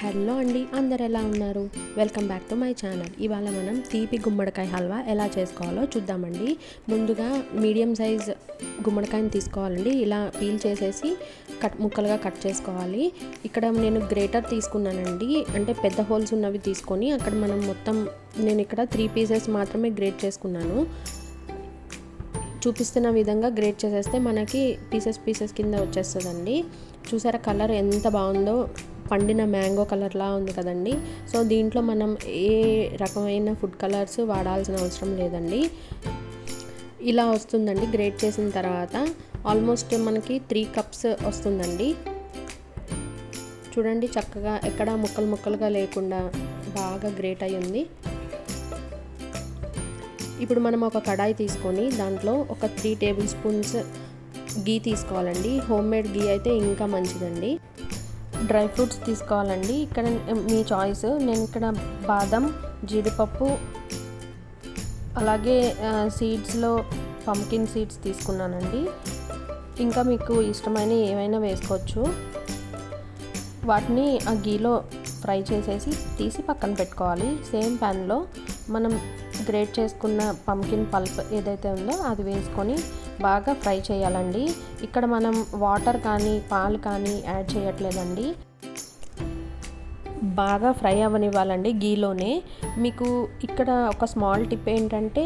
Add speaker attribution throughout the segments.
Speaker 1: hello అండి అందరు ఎలా ఉన్నారు welcome back to my channel ఇవాళ మనం తీపి గుమ్మడికాయ హల్వా ఎలా చేసుకోవాలో చూద్దామండి ముందుగా మీడియం సైజ్ గుమ్మడికాయని తీసుకోవాలండి ఇలా పీల్ చేసేసి కట్ ముక్కలుగా కట్ చేసుకోవాలి ఇక్కడ నేను గ్రేటర్ తీసుకున్నానండి అంటే పెద్ద హోల్స్ ఉన్నవి తీసుకొని అక్కడ మనం మొత్తం నేను ఇక్కడ త్రీ పీసెస్ మాత్రమే గ్రేట్ చేసుకున్నాను చూపిస్తున్న విధంగా గ్రేట్ చేసేస్తే మనకి పీసెస్ పీసెస్ కింద వచ్చేస్తుందండి చూసారా కలర్ ఎంత బాగుందో పండిన మ్యాంగో కలర్లా ఉంది కదండి సో దీంట్లో మనం ఏ రకమైన ఫుడ్ కలర్స్ వాడాల్సిన అవసరం లేదండి ఇలా వస్తుందండి గ్రేట్ చేసిన తర్వాత ఆల్మోస్ట్ మనకి త్రీ కప్స్ వస్తుందండి చూడండి చక్కగా ఎక్కడ ముక్కలు ముక్కలుగా లేకుండా బాగా గ్రేట్ అయి ఉంది ఇప్పుడు మనం ఒక కడాయి తీసుకొని దాంట్లో ఒక త్రీ టేబుల్ స్పూన్స్ గీ తీసుకోవాలండి హోమ్ మేడ్ గీ అయితే ఇంకా మంచిదండి డ్రై ఫ్రూట్స్ తీసుకోవాలండి ఇక్కడ మీ చాయిస్ నేను ఇక్కడ బాదం జీడిపప్పు అలాగే సీడ్స్లో పంకిన్ సీడ్స్ తీసుకున్నానండి ఇంకా మీకు ఇష్టమైన ఏమైనా వేసుకోవచ్చు వాటిని ఆ గీలో ఫ్రై చేసేసి తీసి పక్కన పెట్టుకోవాలి సేమ్ ప్యాన్లో మనం గ్రేట్ చేసుకున్న పంకిన్ పల్ప్ ఏదైతే ఉందో అది వేసుకొని బాగా ఫ్రై చేయాలండి ఇక్కడ మనం వాటర్ కానీ పాలు కానీ యాడ్ చేయట్లేదండి బాగా ఫ్రై అవ్వనివ్వాలండి గీలోనే మీకు ఇక్కడ ఒక స్మాల్ టిప్ ఏంటంటే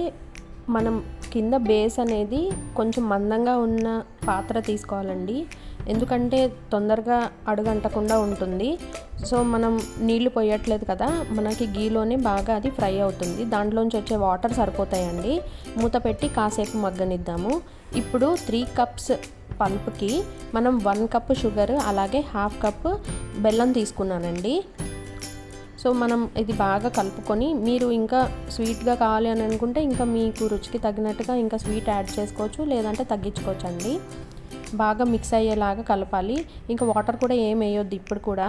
Speaker 1: మనం కింద బేస్ అనేది కొంచెం మందంగా ఉన్న పాత్ర తీసుకోవాలండి ఎందుకంటే తొందరగా అడుగంటకుండా ఉంటుంది సో మనం నీళ్లు పోయట్లేదు కదా మనకి గీలోనే బాగా అది ఫ్రై అవుతుంది దాంట్లోంచి వచ్చే వాటర్ సరిపోతాయండి మూత పెట్టి కాసేపు మగ్గనిద్దాము ఇప్పుడు త్రీ కప్స్ పల్ప్కి మనం వన్ కప్ షుగర్ అలాగే హాఫ్ కప్ బెల్లం తీసుకున్నానండి సో మనం ఇది బాగా కలుపుకొని మీరు ఇంకా స్వీట్గా కావాలి అని అనుకుంటే ఇంకా మీకు రుచికి తగినట్టుగా ఇంకా స్వీట్ యాడ్ చేసుకోవచ్చు లేదంటే తగ్గించుకోవచ్చు అండి బాగా మిక్స్ అయ్యేలాగా కలపాలి ఇంకా వాటర్ కూడా ఏం వేయొద్దు ఇప్పుడు కూడా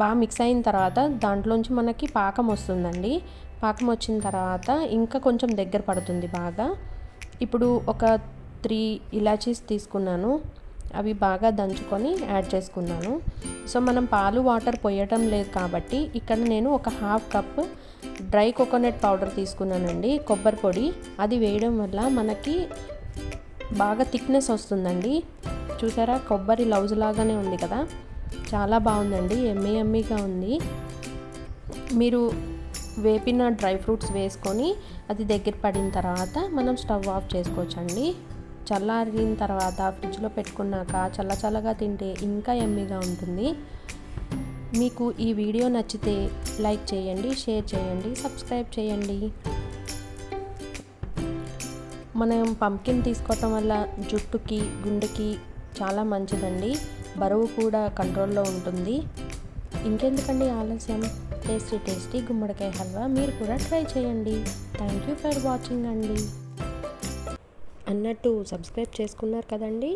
Speaker 1: బాగా మిక్స్ అయిన తర్వాత దాంట్లోంచి మనకి పాకం వస్తుందండి పాకం వచ్చిన తర్వాత ఇంకా కొంచెం దగ్గర పడుతుంది బాగా ఇప్పుడు ఒక త్రీ ఇలాచీస్ తీసుకున్నాను అవి బాగా దంచుకొని యాడ్ చేసుకున్నాను సో మనం పాలు వాటర్ పోయటం లేదు కాబట్టి ఇక్కడ నేను ఒక half cup dry coconut powder తీసుకున్నానండి కొబ్బరి పొడి అది వేయడం వల్ల మనకి బాగా థిక్నెస్ వస్తుందండి చూసారా కొబ్బరి లౌజ్ లాగానే ఉంది కదా చాలా బాగుందండి ఎమ్మె ఎమ్మెగా ఉంది మీరు వేపిన డ్రై ఫ్రూట్స్ వేసుకొని అది దగ్గర పడిన తర్వాత మనం స్టవ్ ఆఫ్ చేసుకోవచ్చండి చల్లారిన తర్వాత ఫ్రిడ్జ్లో పెట్టుకున్నాక చల్లచల్లగా తింటే ఇంకా ఎమ్మీగా ఉంటుంది మీకు ఈ వీడియో నచ్చితే లైక్ చేయండి షేర్ చేయండి సబ్స్క్రైబ్ చేయండి మనం పంకిన్ తీసుకోవటం వల్ల జుట్టుకి గుండెకి చాలా మంచిదండి బరువు కూడా కంట్రోల్లో ఉంటుంది ఇంకెందుకండి ఆలస్యం టేస్టీ టేస్టీ గుమ్మడికాయ హల్వా మీరు కూడా ట్రై చేయండి థ్యాంక్ యూ ఫర్ వాచింగ్ అండి అన్నట్టు సబ్స్క్రైబ్ చేసుకున్నారు కదండి